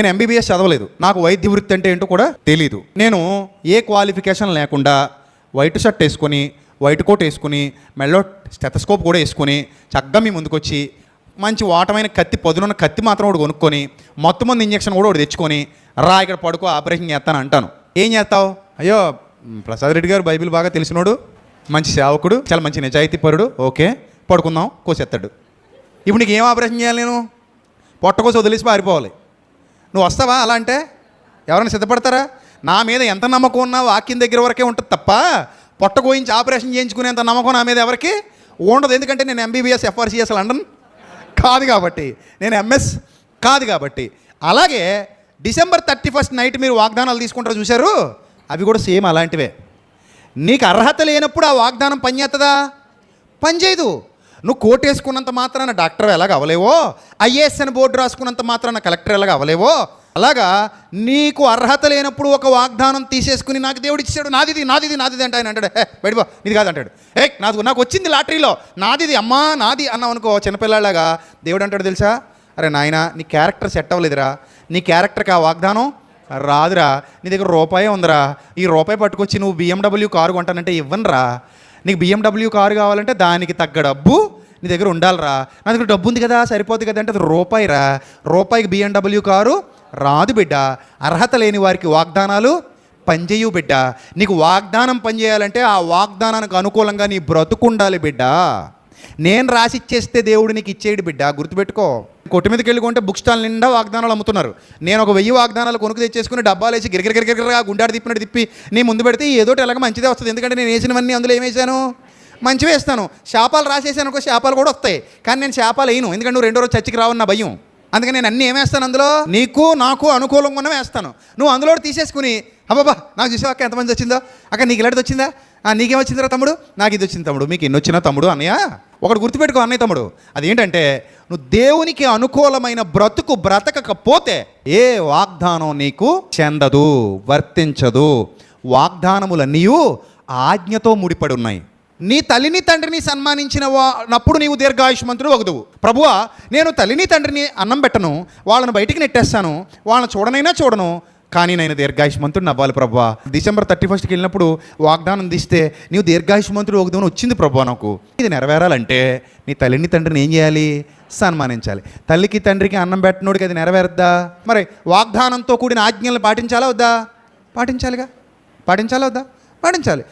నేను ఎంబీబీఎస్ చదవలేదు. నాకు వైద్య వృత్తి అంటే ఏంటో కూడా తెలియదు నేను ఏ క్వాలిఫికేషన్ లేకుండా వైట్ షర్ట్ వేసుకొని వైట్ కోట్ వేసుకుని మెల్లో స్టెథస్కోప్ కూడా వేసుకొని చక్కగా మీ ముందుకొచ్చి మంచి వాటమైన కత్తి పదునున్న కత్తి మాత్రం ఒకటి కొనుక్కొని మొత్తం మంది ఇంజక్షన్ కూడా ఒకటి తెచ్చుకొని రా ఇక్కడ పడుకో ఆపరేషన్ చేస్తాను అంటాను. ఏం చేస్తావు? అయ్యో ప్రసాద్ రెడ్డి గారు బైబిల్ బాగా తెలిసినోడు మంచి సేవకుడు చాలా మంచి నిజాయితీ పరుడు ఓకే. పడుకుందాం కోసేస్తాడు. ఇప్పుడు నీకు ఏం ఆపరేషన్ చేయాలి నేను? పొట్ట కోసి వదిలేసి పారిపోవాలి. నువ్వు వస్తావా? అలా అంటే ఎవరైనా సిద్ధపడతారా? నా మీద ఎంత నమ్మకం ఉన్నా వాక్యం దగ్గర వరకే ఉంటుంది తప్ప పొట్ట కోయించి ఆపరేషన్ చేయించుకునేంత నమ్మకం నా మీద ఎవరికి ఉండదు. ఎందుకంటే నేను ఎంబీబీఎస్ ఎఫ్ఆర్సిఎస్ లండన్ కాదు కాబట్టి. నేను ఎంఎస్ కాదు కాబట్టి. అలాగే డిసెంబర్ థర్టీ ఫస్ట్ నైట్ మీరు వాగ్దానాలు తీసుకుంటారు చూశారు? అవి కూడా సేమ్ అలాంటివే. నీకు అర్హత లేనప్పుడు ఆ వాగ్దానం పనిచేస్తుందా పనిచేయదు నువ్వు కోట్ వేసుకున్నంత మాత్రాన డాక్టర్ ఎలాగ అవలేవో? ఐఏఎస్ అని బోర్డు రాసుకున్నంత మాత్రాన కలెక్టర్ ఎలాగ అవలేవో? అలాగా నీకు అర్హత లేనప్పుడు ఒక వాగ్దానం తీసేసుకుని నాకు దేవుడు ఇచ్చాడు. నాదిది నాదిది నాదిది అంటే ఆయన అంటాడు. హే బయటపో ఇది కాదు అంటాడు ఏ నాది నాకు వచ్చింది లాటరీలో. నాదిది అమ్మా నాది అన్నావు అనుకో చిన్నపిల్లలాగా దేవుడు అంటాడు తెలుసా? అరే నాయన నీ క్యారెక్టర్ సెట్ అవ్వలేదురా. నీ క్యారెక్టర్కి ఆ వాగ్దానం రాదురా. నీ దగ్గర రూపాయి ఉందిరా. ఈ రూపాయి పట్టుకొచ్చి నువ్వు బిఎండబ్ల్యూ కారు కొంటానంటే ఇవ్వనరా. నీకు బిఎండబ్ల్యూ కారు కావాలంటే దానికి తగ్గ డబ్బు నీ దగ్గర ఉండాలిరా. నా దగ్గర డబ్బు ఉంది కదా సరిపోతుంది కదా అంటే అది రూపాయి రా రూపాయికి బిఎండబ్ల్యూ కారు రాదు బిడ్డ. అర్హత లేని వారికి వాగ్దానాలు పనిచేయు బిడ్డ. నీకు వాగ్దానం పనిచేయాలంటే ఆ వాగ్దానానికి అనుకూలంగా నీ బ్రతుకుండాలి బిడ్డ. నేను రాసి ఇచ్చేస్తే దేవుడు నీకు ఇచ్చేయడు బిడ్డ. గుర్తుపెట్టుకో. కొట్టు మీదకి వెళ్ళి కొంటే బుక్ స్టాల్ నిండా వాగ్దానాలు అమ్ముతున్నారు. నేను ఒక వెయ్యి వాగ్దానాలు కొనుక్కు తెచ్చేసుకుని డబ్బాలు వేసి గిరిగిరి గుండాడు తిప్పినట్టు తిప్పి నీ ముందు పెడితే ఏదోటి ఎలాగ మంచిదే వస్తుంది. ఎందుకంటే నేను వేసినవన్నీ అందులో ఏమేసాను మంచివేస్తాను శాపాలు రాసేసాను అనుకో శాపాలు కూడా వస్తాయి. కానీ నేను శాపాలు వేయను. ఎందుకంటే నువ్వు రెండో రోజు చర్చికి రావన్న భయం. అందుకని నేను అన్నీ ఏమేస్తాను అందులో? నీకు నాకు అనుకూలంగా ఉన్నవి వేస్తాను. నువ్వు అందులో తీసేసుకుని అబ్బాబా నాకు చూసావు అక్క ఎంతమంది వచ్చిందో? అక్క నీకు ఇలాంటిది వచ్చిందా? ఆ, నీకేం తమ్ముడు? నాకు ఇది వచ్చింది తమ్ముడు. మీకు ఎన్ని వచ్చినా తమ్ముడు అన్నయ్య? ఒకటి గుర్తుపెట్టుకో అన్నయ్య తమ్ముడు. అదేంటంటే నువ్వు దేవునికి అనుకూలమైన బ్రతుకు బ్రతకకపోతే ఏ వాగ్దానం నీకు చెందదు వర్తించదు. వాగ్దానములన్నీ ఆజ్ఞతో ముడిపడి ఉన్నాయి. నీ తల్లిని తండ్రిని సన్మానించిన వానప్పుడు నీవు దీర్ఘాయుష్మంతుడు ఒకదువు ప్రభువా నేను తల్లిని తండ్రిని అన్నం పెట్టను వాళ్ళని బయటికి నెట్టేస్తాను వాళ్ళని చూడనైనా చూడను కానీ నేను దీర్ఘాయుష్మంతుడు అవ్వాలి ప్రభువా. డిసెంబర్ థర్టీ ఫస్ట్కి వెళ్ళినప్పుడు వాగ్దానం తీస్తే నీవు దీర్ఘాయుష్మంతుడు ఒకదు వచ్చింది ప్రభువా నాకు. ఇది నెరవేరాలంటే నీ తల్లిని తండ్రిని ఏం చేయాలి? సన్మానించాలి. తల్లికి తండ్రికి అన్నం పెట్టినోడికి అది నెరవేరుద్దా? మరి వాగ్దానంతో కూడిన ఆజ్ఞలను పాటించాలా వద్దా? పాటించాలిగా? పాటించాలా వద్దా? పాటించాలి.